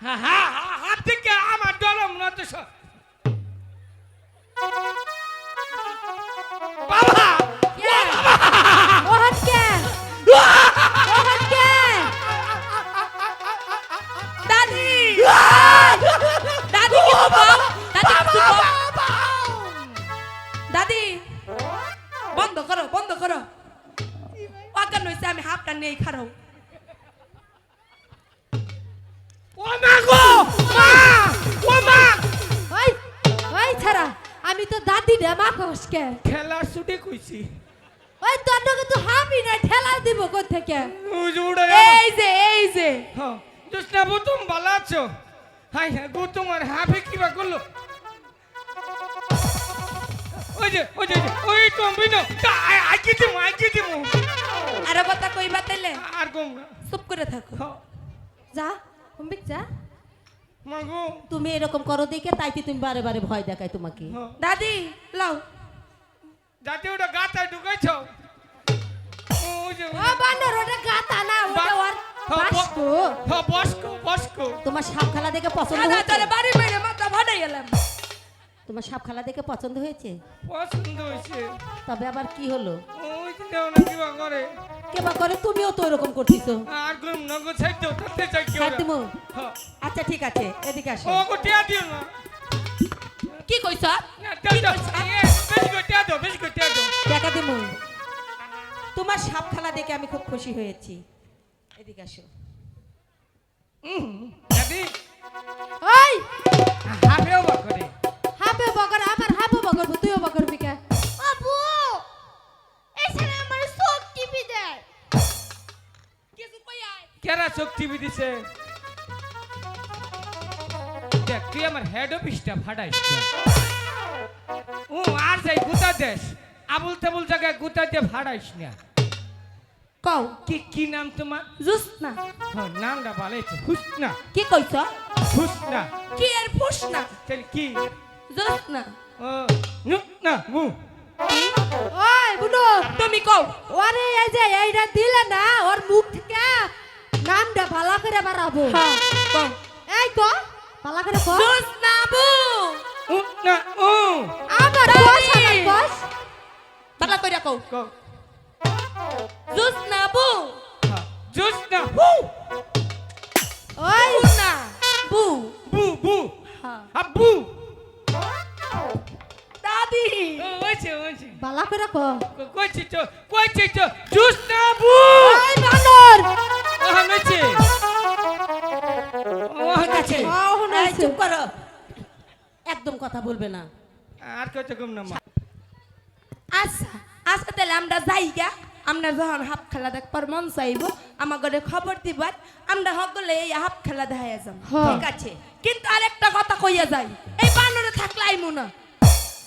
হ্যাঁ হ্যাঁ হাত থেকে আমার ডরম না তো দাদি! বন্ধ করো বন্ধ করো। অজ্ঞান হয়েছে আমি হাফটা নেই খারাও ও মা! গো মা ও মা! ওই ওই ছাড়া আমি তো দাদি রে মা কসকে? খেলার ছুটি কইছি। ওই তোর কিন্তু হাবি না ঠেলা দিব কোথ থেকে এই যে এই যে। হ্যাঁ জোসনা বুতুম ভালো আছো? হাই হ্যাঁ গো তোমার হাফে কিবা করল? ওই যে ওই যে ওই তো বিনো আই কি দিমু আই কি দিমু আরে কথা কইবা আর চুপ করে থাকো। যা। তুমি এরকম করো দেখে তাই তাইতে তুমি বারে বারে ভয় দেখায় তোমাকে। হ্যাঁ। দাদি লাও। যাতে ওটা গাতা ঢুকাইছো ও বানর ওটা গাতা না ওটা ওর হ্যাঁ, বাসকো। হ্যাঁ বসকো বসকো। তোমার সাপ খেলা দেখে পছন্দ হয়েছে? তোরে বাড়ি মেরে মাথা ভাড়াই এলাম। তোমার সাপ খেলা দেখে পছন্দ হয়েছে? পছন্দ হয়েছে। তবে আবার কি হলো? ওই করে। কেবা করে? তুমিও তো এরকম করতেছো। আর তাতে চাই কি আচ্ছা ঠিক আছে এদিকে আসো। ও গো দিও না। কি কইছ? বেশি দাও বেশি দাও। দিমু তোমার সাপ খেলা দেখে আমি খুব খুশি হয়েছি। এদিকে আসো। দাদি। ওই! হাফেও বা করে। হাবে চোখ টিভি দিছে। দেখ তুই আমার হেড অফিসটা ফাটাইস ও আর যাই গুতা দেশ। আবুল তাবুল জায়গায় গুতা দিয়ে ফাটাইস না। কও। কি কি নাম তোমার? জুস না হ্যাঁ নামটা ভালোইছে। হুসনা। কি কইছ? হুসনা। কি এর ফুস না তাহলে কি? জুস না ও নু না মু ওই বুনু তুমি কও। ওরে এই যে এইটা দিলে না ওর মুখ থেকে নামটা ভালো করে বাড়াবো হ্যাঁ কও এই তো ভালো করে কর জুস না বু উ না উ আমার বস আমার বস বালা কইরা কও কো জুস না বু হ্যাঁ জুস না হু ওই বু না বু বু বু হ্যাঁ আব্বু দাদি ও ওইছে ওইছে ভালো করে কর কইছি তো কইছি তো জুস না বু ওই বানর কথা বলবে না। আর কত কম না মা। আচ্ছা আচ্ছা তাহলে আমরা যাই গা। আমরা যখন হাফ খেলা দেখবার মন চাইব আমার ঘরে খবর দিবার। আমরা সকলে এই হাফ খেলা দেখাই যাম। ঠিক আছে? কিন্তু আরেকটা কথা কইয়া যাই। এই বানরে থাকলে আইমু না।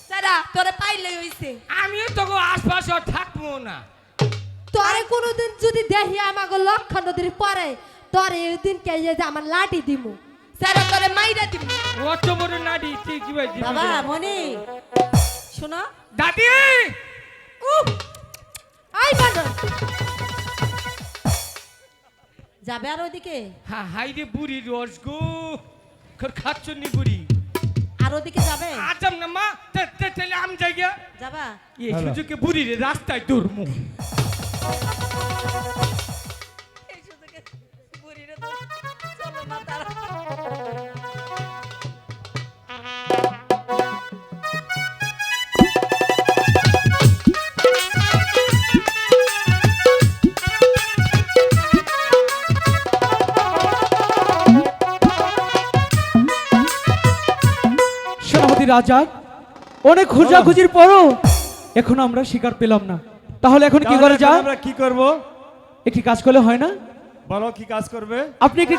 সারা তোরে পাইলে হইছে। আমিও তো আশপাশ থাকব না। তোরে কোনোদিন যদি দেখি আমাকে লক্ষ নদীর পরে তোরে এই দিন কে যে আমার লাঠি দিমু। সারা তোরে মাইরা দিব। অত বড় নাডি তুই কি ভাই দিবি বাবা? মনি। শোনো। দাদি! উহ! আই বানর যাবে আর ওইদিকে হা হাই রে বুড়ি রস গো। খর খাচ্ছনি বুড়ি? আর ওদিকে যাবে? আজম না মা? তে- তে- তাহলে আম যাই যাবা? এই সুযোগে বুড়ি রে রাস্তায় দৌড়মু। রাজা। অনেক খোঁজাখুঁজির পরও এখন আমরা শিকার পেলাম না। তাহলে এখন কি করে যায়? আমরা কি করব? একটি কাজ করলে হয় না? বলো কি কাজ করবে? আপনি একটি